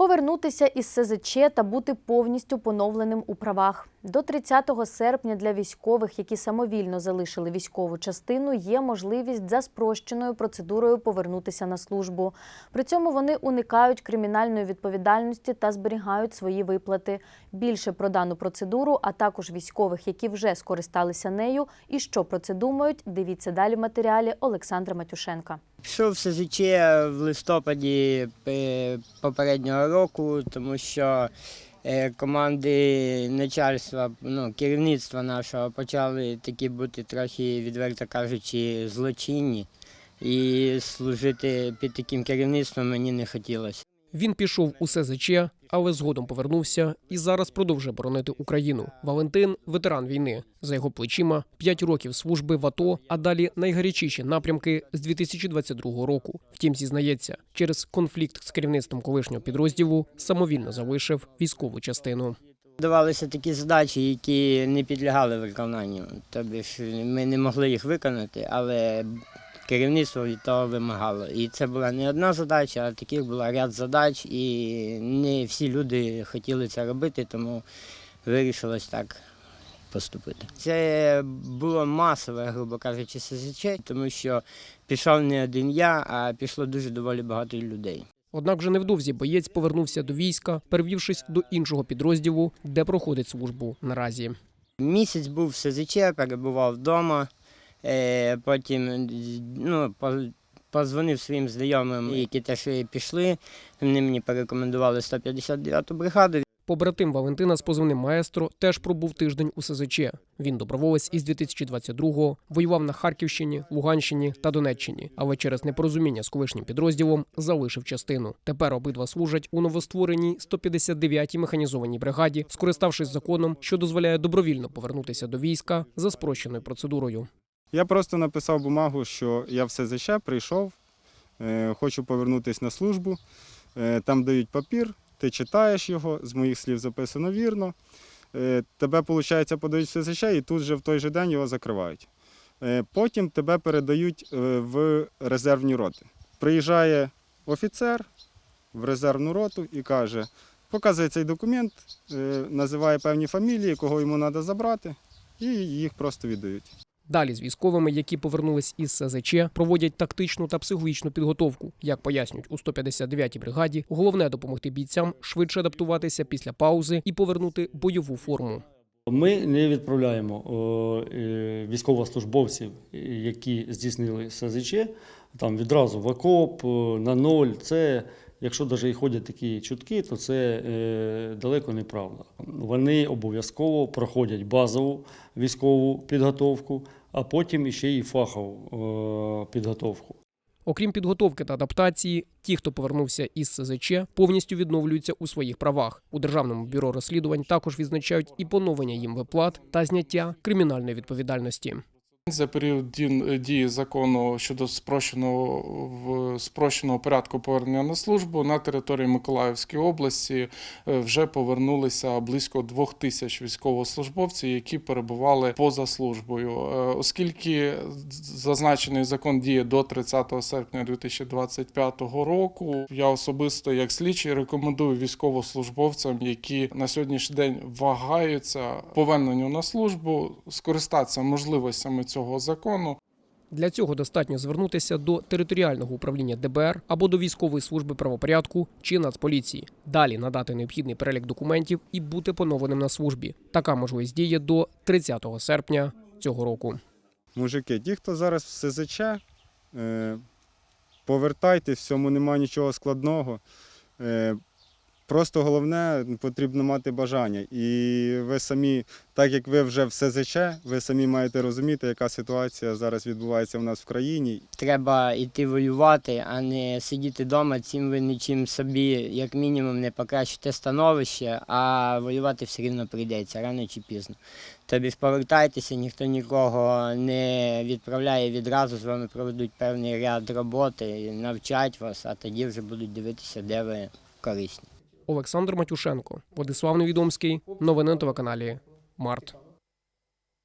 Повернутися із СЗЧ та бути повністю поновленим у правах. До 30 серпня для військових, які самовільно залишили військову частину, є можливість за спрощеною процедурою повернутися на службу. При цьому вони уникають кримінальної відповідальності та зберігають свої виплати. Більше про дану процедуру, а також військових, які вже скористалися нею, і що про це думають, дивіться далі в матеріалі Олександра Матюшенка. Пішов в СЗЧ в листопаді е, попереднього року, тому що команди начальства, ну, керівництва нашого почали такі бути трохи, відверто кажучи, злочинні. І служити під таким керівництвом мені не хотілося. Він пішов у СЗЧ, але згодом повернувся і зараз продовжує боронити Україну. Валентин ветеран війни. За його плечима 5 років служби в АТО, а далі найгарячіші напрямки з 2022 року. Втім, зізнається, через конфлікт з керівництвом колишнього підрозділу самовільно залишив військову частину. Давалися такі задачі, які не підлягали виконанню. Тобі ми не могли їх виконати, але керівництво від того вимагало. І це була не одна задача, а таких була ряд задач, і не всі люди хотіли це робити, тому вирішилось так поступити. Це було масове, грубо кажучи, СЗЧ, тому що пішов не один я, а пішло дуже доволі багато людей. Однак вже невдовзі боєць повернувся до війська, перевівшись до іншого підрозділу, де проходить службу наразі. Місяць був в СЗЧ, перебував вдома, потім ну, позвонив своїм знайомим, які теж пішли. Вони мені порекомендували 159-ту бригаду. Побратим Валентина з позивним маестро теж пробув тиждень у СЗЧ. Він доброволець із 2022-го, воював на Харківщині, Луганщині та Донеччині, але через непорозуміння з колишнім підрозділом залишив частину. Тепер обидва служать у новоствореній 159-й механізованій бригаді, скориставшись законом, що дозволяє добровільно повернутися до війська за спрощеною процедурою. Я просто написав бумагу, що я в СЗЧ прийшов, е, хочу повернутися на службу. Е, Там дають папір, ти читаєш його, з моїх слів записано вірно. Е, Тебе, виходить, подають в СЗЧ і тут же в той же день його закривають. Потім тебе передають в резервні роти. Приїжджає офіцер в резервну роту і каже, показує цей документ, називає певні фамілії, кого йому треба забрати, і їх просто віддають. Далі з військовими, які повернулись із СЗЧ, проводять тактичну та психологічну підготовку. Як пояснюють у 159-й бригаді, головне допомогти бійцям швидше адаптуватися після паузи і повернути бойову форму. Ми не відправляємо е, військовослужбовців, які здійснили СЗЧ, там відразу в окоп, на ноль. Це, якщо навіть і ходять такі чутки, то це е, далеко не правда. Вони обов'язково проходять базову військову підготовку, а потім іще й фахову підготовку. Окрім підготовки та адаптації, ті, хто повернувся із СЗЧ, повністю відновлюються у своїх правах. У державному бюро розслідувань також відзначають і поновлення їм виплат та зняття кримінальної відповідальності. За період дії закону щодо спрощеного в спрощеного порядку повернення на службу на території Миколаївської області е, вже повернулися близько двох тисяч військовослужбовців, які перебували поза службою. Е, Оскільки зазначений закон діє до 30 серпня 2025 року, я особисто як слідчий рекомендую військовослужбовцям, які на сьогоднішній день вагаються поверненню на службу, скористатися можливостями цього закону. Для цього достатньо звернутися до територіального управління ДБР або до військової служби правопорядку чи Нацполіції. Далі надати необхідний перелік документів і бути поновленим на службі. Така можливість діє до 30 серпня цього року. Мужики, ті, хто зараз в СЗЧ, е, повертайте, в немає нічого складного. Просто головне потрібно мати бажання. І ви самі, так як ви вже в СЗЧ, ви самі маєте розуміти, яка ситуація зараз відбувається в нас в країні. Треба йти воювати, а не сидіти вдома, цим ви нічим собі, як мінімум, не покращите становище, а воювати все рівно прийдеться рано чи пізно. Тобі ж повертайтеся, ніхто нікого не відправляє відразу, з вами проведуть певний ряд роботи, навчать вас, а тоді вже будуть дивитися, де ви корисні. Олександр Матюшенко, Владислав Невідомський. Новини на телеканалі Март.